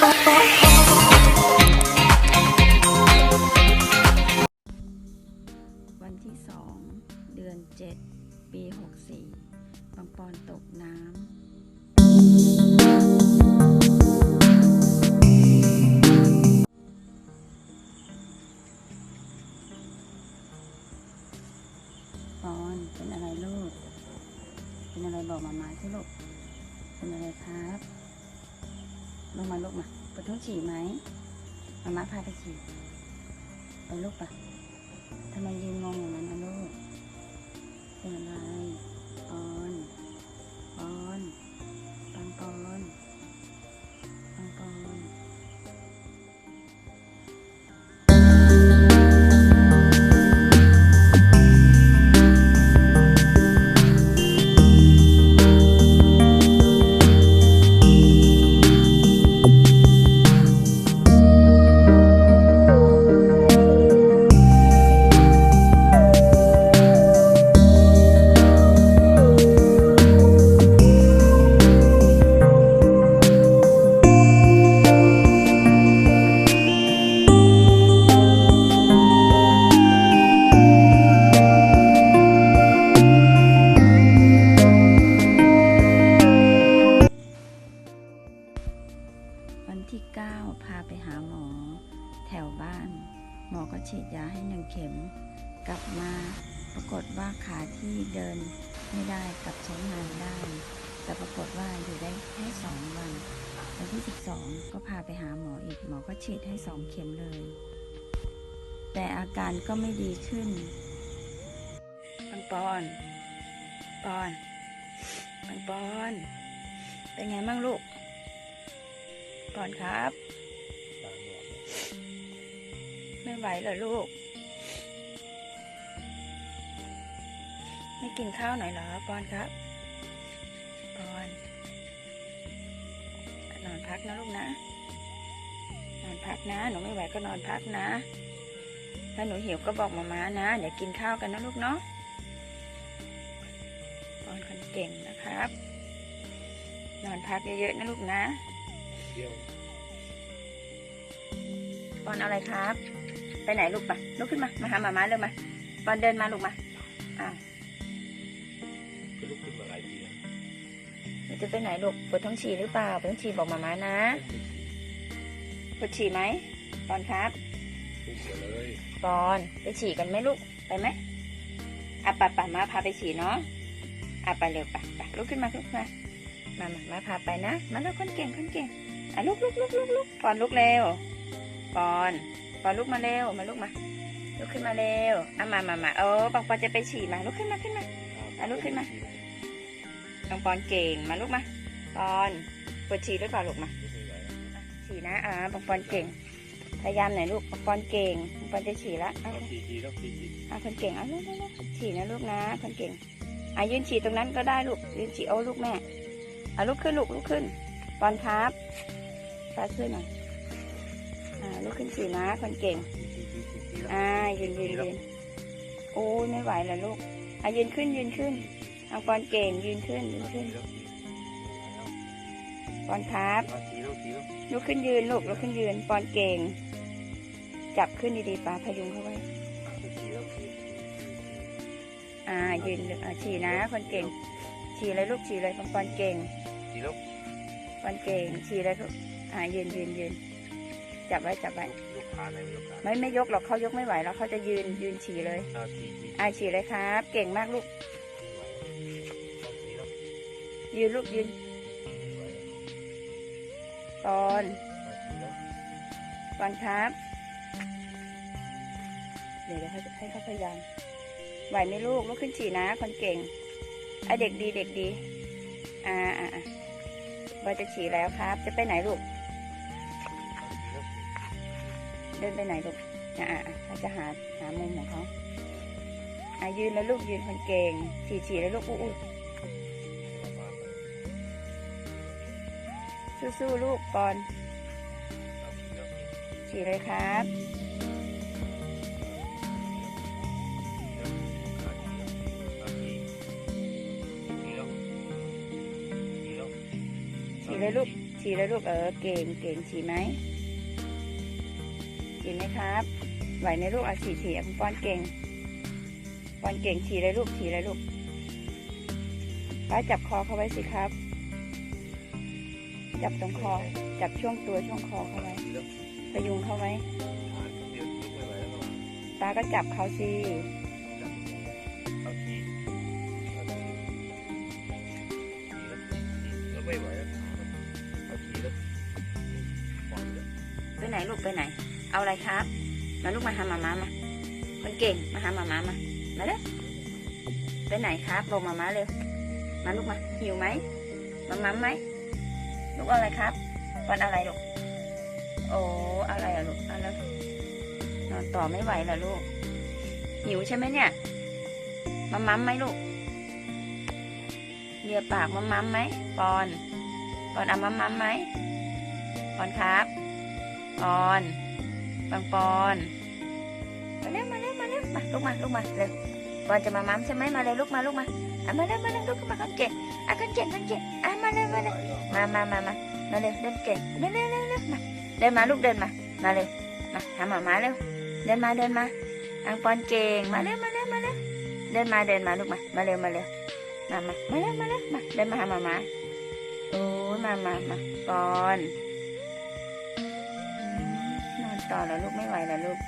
Bye. ลงมาลูกมาปวดท้องฉี่ไหมมามาพาไปฉี่ไปลูกปะทำไมยืนงงอย่างนั้นนะลูกเป็นอะไร ขาที่เดินไม่ได้กลับใช้งานได้ แต่ปรากฏว่าอยู่ได้แค่สองวัน วันที่ 12 ก็พาไปหาหมออีกหมอก็ฉีดให้สองเข็มเลย แต่อาการก็ไม่ดีขึ้นปังปอนปอนปังปอน เป็นไงบ้างลูกปอนครับ ไม่ไหวเหรอลูก ไม่กินข้าวหน่อยเหรอปอนครับปอนนอนพักนะลูกนะ นอนพักนะ หนูไม่ไหวก็นอนพักนะ ถ้าหนูหิวก็บอกมาม้านะ เดี๋ยวกินข้าวกันนะลูกเนาะปอนคนเก่งนะครับ นอนพักเยอะๆนะลูกนะปอนเอาอะไรครับ ไปไหนลูกปะลุกขึ้นมา มาหาหมาม้าเร็วมาปอนเดินมาลูกมาอ้าวก็ ลุกขึ้นมาหลายทีแล้วหนูจะไปไหนลูกปวดท้องฉี่หรือเปล่าปวดท้องฉี่บอกหมาม้านะปวดฉี่ไหมปอนครับลุกเสียเลยปอนไปฉี่กันไหมลูกไปไหมอะป่ะป่ะมาพาไปฉี่เนาะอะไปเร็วป่ะป่ะลุกขึ้นมาลุกมามามามาพาไปนะ มาแล้วคนเก่งคนเก่งอะลุกลุกลุกลุกลุกปอนลุกเร็วปอนปอนลุกมาเร็วมาลุกมาลุกขึ้นมาเร็วอะมามามาโอ้ปังปอนจะไปฉี่มาลุกขึ้นมาขึ้นมาอะลุกขึ้นมา ปังปอนเก่งมาลุกมาปอนปวดฉี่หรือเปล่าลูกมาลุกไม่ไหวแล้วฉี่นะอ่าปังปอนเก่ง พยายามหน่อยลูกปังปอนเก่งปังปอนจะฉี่ละเอาเอาทีทีแล้วทีทีอะคนเก่งเอาลูกลูกฉี่นะลูกนะคนเก่งอะยืนฉี่ตรงนั้นก็ได้ลูกยืนฉี่โอ้ลูกแม่อะลุกขึ้นลูกลุกขึ้นปอนครับฟ้าช่วยหน่อยอ่าลุกขึ้นฉี่นะคนเก่งทีทีทีทีแล้วอ่ายืนยืนยืนโอ้ยไม่ไหวแล้วลูกอะยืนขึ้นยืนขึ้น เอาปอนเก่งยืนขึ้นยืนขึ้นทีแล้วทีปอนครับแล้วทีแล้วทีแล้วลุกขึ้นยืนลูกลุกขึ้นยืนปอนเก่ง จับขึ้นดีๆป้าพยุงเข้าไว้ทีแล้วทีอ่ายืนอ่าฉี่นะคนเก่ง ฉี่เลยลูกฉี่เลยปอนปอนเก่งทีแล้วปอนเก่งฉี่เลยลูกอ่ายืนยืนยืนจับไว้จับไว้ยกขาไหนยกขาไม่ไม่ยกหรอกเขายกไม่ไหวแล้วเขาจะยืนยืนฉี่เลยเอาทีทีอ่าฉี่เลยครับ เก่งมากลูกทีแล้ว ยืนลูกยืนปอนทีแล้วปอนครับเดี๋ยวเดี๋ยวให้ให้เขาพยายาม ไหวไหมลูกลุกขึ้นฉี่นะ คนเก่งอะเด็กดีเด็กดี อ่าอ่าอ่าว่าจะฉี่แล้วครับ จะไปไหนลูก เดินไปไหนลูก อ่าอ่าเขาจะหาหามุมของเขาอะยืนแล้วลูกยืนคนเก่ง ฉี่ฉี่แล้วลูกอู้ สู้ๆลูกปอนฉี่เลยครับฉี่เลยลูกฉี่เลยลูกเออเก่งเก่งฉี่ไหมฉี่ไหมครับไหวไหมลูกอะฉี่ฉี่อะคุณป้อนเก่งป้อนเก่งฉี่เลยลูกฉี่เลยลูกป้าจับคอเขาไว้สิครับ จับตรงคอ จับช่วงตัวช่วงคอเขาไว้พยุงเขาไว้ขาไว้ตาก็จับเขาสีแล้วไม่ไหวแล้วขาแล้วปไปไหนลูกไปไหน เอาอะไรครับ มาลูกมาหามาม้ามา คนเก่งมาหามาม้ามา มาเร็วไปไหนครับบอกหมาม้าเร็ว มาลูกมาหิวไหมมาม้าไหม ลูกอะไรครับ วันอะไรลูก โอ้อะไรอะลูกอะไรนอนต่อไม่ไหวเหรอลูก หิวใช่ไหมเนี่ย มาม้าไหมลูกเลียปากมาม้าไหมปอน ปอนเอามาม้าไหมปอนครับ ปอนปังปอน มาเร็วมาเร็วมาเร็วมาลุกมาลุกมาเร็ว ปอนจะมามัมใช่ไหมมาเลยลุกมาลุกมาอะมาเร็วมาเร็วลุกขึ้นมาคนเก่งอะคนเก่งคนเก่งอะมาเร็วมาเร็วมามามามามาเร็วเดินเก่งเร็วเร็วเร็วเร็วมาเดินมาลูกเดินมามาเร็วมาหาหมามาเร็วเดินมาเดินมาปังปอนเก่งมาเร็วมาเร็วมาเร็วเดินมาเดินมาลูกมามาเร็วมาเร็วมามามาเร็วมาเร็วมาเดินมาหาหมามาโอ้ยมามามาปอนนอนต่อแล้วลูกไม่ไหวแล้วลูก